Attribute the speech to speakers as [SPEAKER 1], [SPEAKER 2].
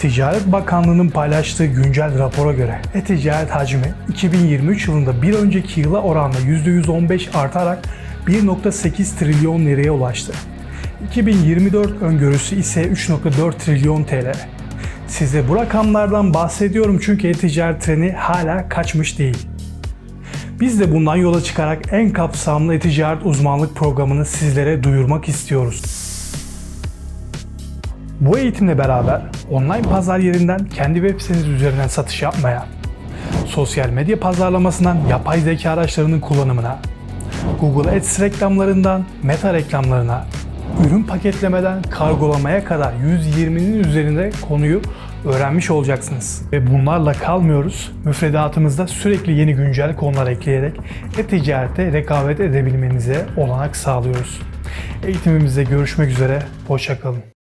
[SPEAKER 1] Ticaret Bakanlığı'nın paylaştığı güncel rapora göre e-ticaret hacmi 2023 yılında bir önceki yıla oranla %115 artarak 1.8 trilyon liraya ulaştı. 2024 öngörüsü ise 3.4 trilyon TL. Size bu rakamlardan bahsediyorum çünkü e-ticaret treni hala kaçmış değil. Biz de bundan yola çıkarak en kapsamlı e-ticaret uzmanlık programını sizlere duyurmak istiyoruz. Bu eğitimle beraber online pazar yerinden kendi web siteniz üzerinden satış yapmaya, sosyal medya pazarlamasından yapay zeka araçlarının kullanımına, Google Ads reklamlarından meta reklamlarına, ürün paketlemeden kargolamaya kadar 120'nin üzerinde konuyu öğrenmiş olacaksınız. Ve bunlarla kalmıyoruz. Müfredatımızda sürekli yeni güncel konular ekleyerek e-ticarette rekabet edebilmenize olanak sağlıyoruz. Eğitimimizde görüşmek üzere, hoşçakalın.